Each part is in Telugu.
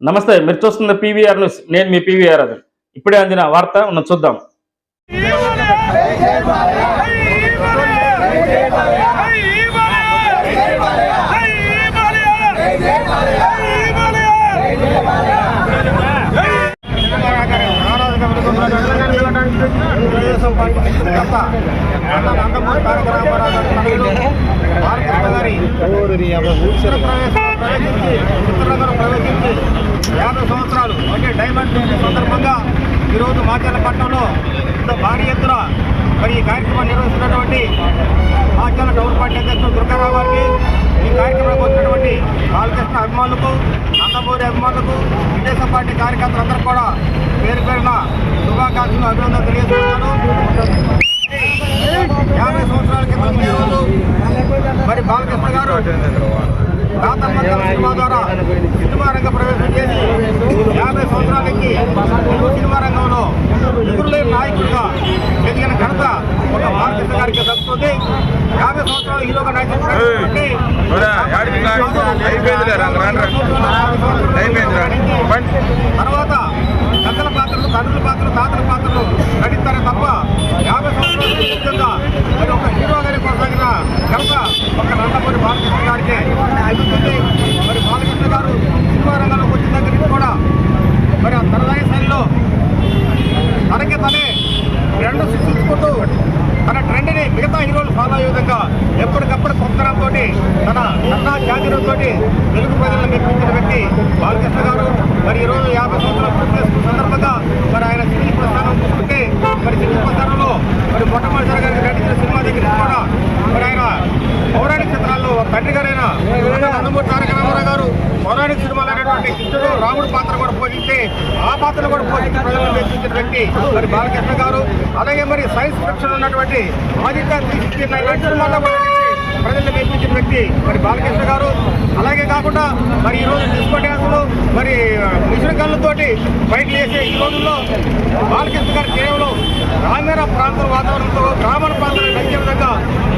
నమస్తే మీరు చూస్తున్న పీవీఆర్ న్యూస్. నేను మీ పీవీఆర్ అది ఇప్పుడే అందిన వార్త ఉన్న చూద్దాం తెలుగుదేశం పార్టీ గత నందమూరి తారక రామారావు గారి తనయుడు బాలకృష్ణ గారి చిత్రప్రవేశం ప్రవేశించి చిత్రరంగం ప్రవేశించి యాభై సంవత్సరాలు అంటే డైమండ్ జూబ్లీ సందర్భంగా ఈరోజు మాచర్లపట్నంలో ఇంత భారీ ఎత్తున మరి ఈ కార్యక్రమం నిర్వహిస్తున్నటువంటి మాచర్ల టౌన్ పార్టీ అధ్యక్షుడు దుర్గారావు గారికి ఈ కార్యక్రమానికి వచ్చినటువంటి బాలకృష్ణ అభిమానులకు నందమూరి అభిమానులకు తెలుగుదేశం పార్టీ కార్యకర్తలందరూ కూడా పేరు పేరున శుభాకాంక్షలు అభినందనలు తెలియజేస్తున్నాను యాభై సంవత్సరాల క్రితం ఈ రోజు మరి బాలకృష్ణ గారు రాతమంత్రం సినిమా ద్వారా సినిమా రంగ ప్రవేశం చేసి యాభై సంవత్సరాలకి తెలుగు సినిమా రంగంలో ఎదురులేని నాయకుడిగా ఎదిగిన ఘనత ఒక బాలకృష్ణ దక్కుతుంది యాభై సంవత్సరాలు హీరోగా తర్వాత పెద్దల పాత్రలు తండ్రుల పాత్రలు తాతల పాత్రలు నటిస్తారే తప్ప యాభై సంవత్సరాల విధంగా మరి ఒక హీరో గారి కొనసాగిన ఘనత ఒక నందమూరి బాలకృష్ణ గారికి అందుతుంది మరి బాలకృష్ణ గారు సినిమా రంగంలోకి వచ్చిన దగ్గర నుంచి కూడా మరి ఆ తనదైన శైలిలో తనకి తనే ట్రెండ్ సృష్టించుకుంటూ తన ట్రెండ్ని మిగతా హీరోలు ఫాలో అయ్యే విధంగా ఎప్పటికప్పుడు కొత్తరంతో తన సన్నా జాతీయంతో తెలుగు ప్రజలను మెప్పించిన వ్యక్తి బాలకృష్ణ గారు మరి ఈరోజు యాభై సంవత్సరాల పూర్తి సందర్భంగా మరి ఆయన సినీ ప్రస్థానం చూసుకుంటే మరి సినీ ప్రస్థానంలో మరి మొట్టమొదటిసారి గారికి నటించిన సినిమా దగ్గర కూడా మరి ఆయన పౌరాణిక చిత్రాల్లో తండ్రి గారైన నందమూరి తారక రామారావు గారు పౌరాణిక సినిమాలు అనేటువంటి కృష్ణుడు రాముడు పాత్ర కూడా పోషిస్తే ఆ పాత్రను కూడా పోషించిన ప్రజలను మెప్పించిన వ్యక్తి మరి బాలకృష్ణ గారు. అలాగే మరి సైన్స్ ఫిక్షన్ ఉన్నటువంటి ఆదిత్య త్రీ సినిమాల్లో కూడా నటించి ప్రజలను వ్యక్తి మరి బాలకృష్ణ గారు. అలాగే కాకుండా మరి ఈరోజు డిస్కో డ్యాన్సులు మరి మిషన్ కళ్ళతోటి బయటలు వేసే ఈ రోజుల్లో బాలకృష్ణ గారు కేవలం గ్రామీణ ప్రాంత వాతావరణంతో గ్రామీణ ప్రాంతాలకు నచ్చే విధంగా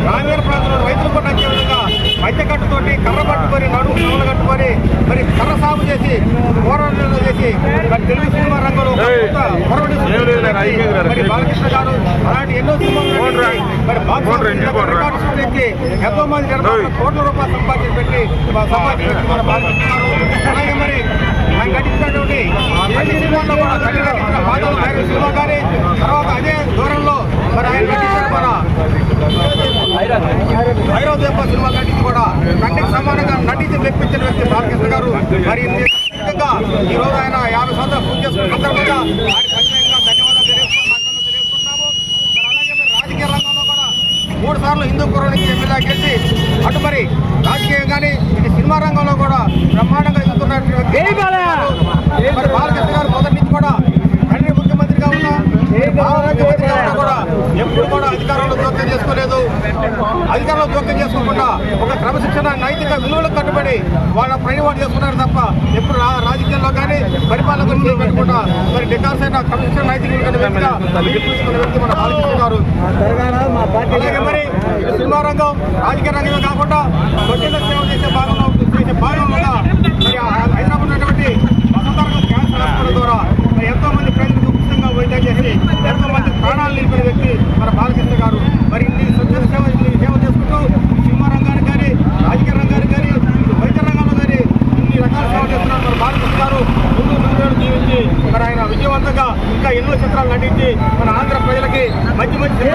గ్రామీణ ప్రాంతంలో రైతులకు నచ్చే విధంగా మధ్యకట్టుతోటి కర్ర పట్టుకొని నడుము కవలు కట్టుకొని మరి కర్ర సాగు చేసి పోరాటం చేసి మరి తెలుగు సినిమా రంగంలో మరి బాలకృష్ణ గారు అలాంటి ఎన్నో మరి ఎంతో మంది కోట్ల రూపాయలు సంపాదించి పెట్టి సంపాదించి మన బాలకృష్ణ గారు అలాగే మరి ఆయన నటించినటువంటి అన్ని సినిమాల్లో కూడా తల్లి నటించిన సినిమా కానీ తర్వాత అదే దూరంలో మరి ఆయన నటించిన మన భైరవ సినిమా నటించి కూడా తండ్రికి సమానంగా నటించి మెప్పించిన వ్యక్తి బాలకృష్ణ గారు. మరి ఈ రోజు ఆయన యాభై సంవత్సరాలు పూర్తి చేసుకున్న సందర్భంగా ఆయన ప్రత్యేకంగా ధన్యవాదాలు తెలియజేస్తున్నాము అభినందనలు తెలియజేస్తున్నాము మరి అలాగే మరి రాజకీయ రంగంలో కూడా మూడు సార్లు హిందూపురం నుంచి ఎమ్మెల్యే గెలిచి అటు మరి రాజకీయం కానీ ఇటు సినిమా రంగంలో కూడా బ్రహ్మాండంగా ఎదుగుతున్నటువంటి మరి బాలకృష్ణ గారు మొదటి నుంచి కూడా తండ్రి ముఖ్యమంత్రిగా ఉన్నా ముఖ్యమంత్రిగా ఉన్నా కూడా ఎప్పుడు కూడా అధికారంలో జోక్యం చేసుకోలేదు. అధికారంలో జోక్యం చేసుకోకుండా ఒక క్రమశిక్షణ నైతిక విలువలకు కట్టుబడి వాళ్ళ ప్రయోజనం చేసుకున్నారు తప్ప ఎప్పుడు రాజకీయాల్లో కానీ పరిపాలన గురించి చేయకుండా మరి డికాస్ అయిన క్రమశిక్షణ నైతిక విలువలు వ్యక్తి మన బాలకృష్ణ గారు. అలాగే మరి సినిమా రంగం రాజకీయ రంగమే కాకుండా స్వచ్ఛంద సేవ చేసే భాగంలో భాగంలో మరి హైదరాబాద్ ఉన్నటువంటి వసంతరంగం క్యాన్సర్ హాస్పిటల్ ద్వారా మరి ఎంతో మంది ప్రజలకు ఉచితంగా వైద్యం చేసి ఎంతో మంది ప్రాణాలు నిలిపిన వ్యక్తి మన బాలకృష్ణ గారు. మరి ఈ స్వచ్ఛంద సేవ సేవ చేసుకుంటూ సినిమా రంగానికి కానీ రాజకీయ రంగానికి కానీ వైద్య రంగంలో కానీ ఇన్ని రకాల సేవ చేస్తున్నారు మన బాలకృష్ణ గారు. ముందు ముందు జీవించి మరి ఆయన విజయవంతంగా ఇంకా ఎన్నో చిత్రాలు నటించి మన ఆంధ్ర ప్రజలకి మంచి మంచి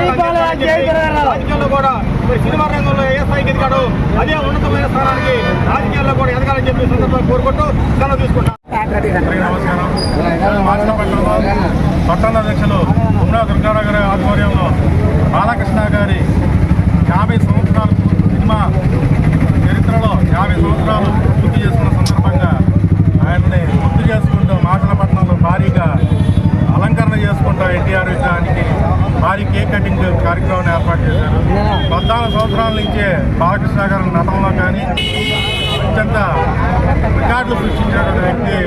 రాజకీయాల్లో కూడా మరి సినిమా రంగంలో ఏ స్థాయికి ఎదిగాడో అదే ఉన్నతమైన స్థానానికి రాజకీయాల్లో కూడా ఎదగాలని చెప్పి సందర్భంగా కోరుకుంటూ సెలవు తీసుకుంటాం. నమస్కారం. పట్టణ అధ్యక్షులు ఉన్నా దుర్గారావు గారి ఆధ్వర్యంలో బాలకృష్ణ గారి యాభై సంవత్సరాల సినిమా చరిత్రలో యాభై సంవత్సరాలు పూర్తి చేసుకున్న సందర్భంగా ఆయన్ని గుర్తు చేసుకుంటూ మాచనపట్నంలో భారీగా అలంకరణ చేసుకుంటూ ఎన్టీఆర్ భారీ కేక్ కటింగ్ కార్యక్రమాన్ని ఏర్పాటు చేశారు. పద్నాలుగు సంవత్సరాల నుంచే బాలకృష్ణ గారి నటనలో కానీ అత్యంత రికార్డులు సృష్టించిన వ్యక్తి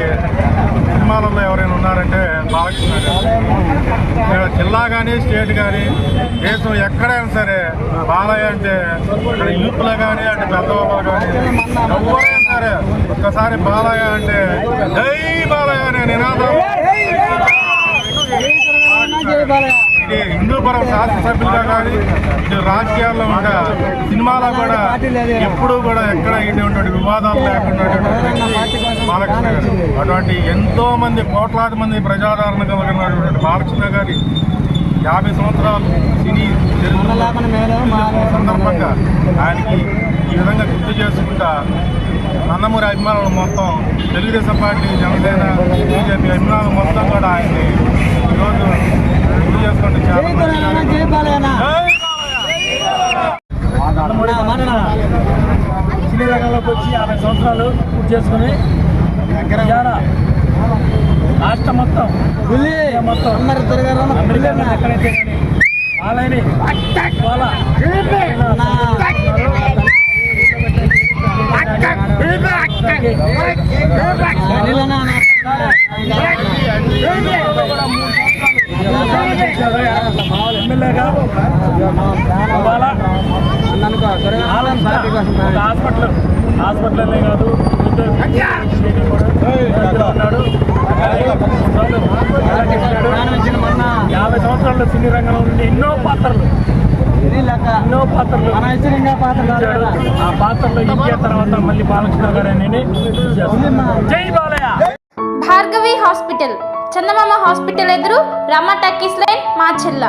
సినిమాలలో ఎవరైనా ఉన్నారంటే బాలకృష్ణ గారు జిల్లా కానీ స్టేట్ కానీ దేశం ఎక్కడైనా సరే బాలయ్య అంటే ఇక్కడ యూత్లో కానీ అంటే పెద్దవాళ్ళు కానీ ఎవరైనా సరే ఒక్కసారి బాలయ్య అంటే జై బాలయ్య అనే నినాదం శాసనసభ్యులుగా కానీ ఇటు రాజకీయాల్లో ఉండే సినిమాలో కూడా ఎప్పుడూ కూడా ఎక్కడ ఇటువంటి వివాదాలు లేకుండా బాలకృష్ణ గారు అటువంటి ఎంతో మంది కోట్లాది మంది ప్రజాదరణ కలిగినటువంటి బాలకృష్ణ గారి యాభై సంవత్సరాలు సినీ చరిత్రలో సందర్భంగా ఆయనకి ఈ విధంగా గుర్తు చేసుకుంటా నందమూరి అభిమానులు మొత్తం తెలుగుదేశం పార్టీ జనసేన బీజేపీ అభిమానులు మొత్తం కూడా ఆయన్ని ఈరోజు మంచిగా- జై బాలయ్య! సినీ రంగంలోకి వచ్చి యాభై సంవత్సరాలు పూర్తి చేసుకుని రాష్ట్రం మొత్తం మొత్తం ఎక్కడైతే వాళ్ళని ఇవాళ ఎమ్మెల్యేగా ఇవాళ హాస్పిటల్. హాస్పిటల్ కాదు ఉన్నాడు యాభై సంవత్సరాల్లో సినీ రంగంలో ఉండి ఎన్నో పాత్రలు ఎన్నో పాత్రలు ఆ పాత్రలో ఇచ్చే తర్వాత మళ్ళీ బాలకృష్ణ గారు అని జై బాలయ్య భార్గవి హాస్పిటల్. చందమామ హాస్పిటల్ ఎదురు Rama talkies line Machella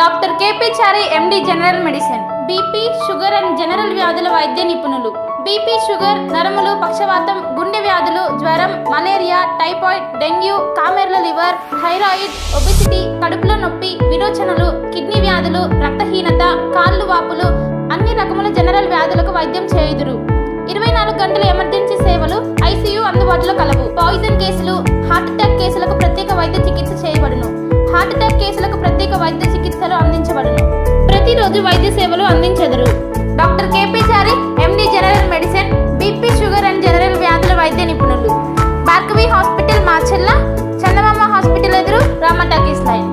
doctor KP Chari MD general medicine. BP sugar and general వ్యాధుల వైద్య నిపుణులు. బీపీ షుగర్ నరములు పక్షవాతం గుండె వ్యాధులు జ్వరం మలేరియా టైఫాయిడ్ డెంగ్యూ కామెర్ల లివర్ థైరాయిడ్ ఒబిసిటీ కడుపులో నొప్పి విరోచనలు కిడ్నీ వ్యాధులు రక్తహీనత కాళ్ళు వాపులు అన్ని రకముల జనరల్ వ్యాధులకు వైద్యం చేయుదురు. ఇరవై నాలుగు గంటల ఎమర్జెన్సీ సేవలు ఐసీయూ అందుబాటులో కలవు. పాయిజన్ కేసులు హార్ట్ అటాక్ కేసులకు ప్రత్యేక వైద్య చికిత్స చేయబడును. హార్ట్ అటాక్ కేసులకు ప్రత్యేక వైద్య చికిత్సలు అందించబడును. ప్రతిరోజు వైద్య సేవలు అందించదురు. Doctor KP Chari MD general medicine BP sugar and general వ్యాధుల వైద్య నిపుణులు. భార్గవి హాస్పిటల్ మార్చెల్ల చందమామ హాస్పిటల్ ఎదురు రామటాకీస్ లైన్.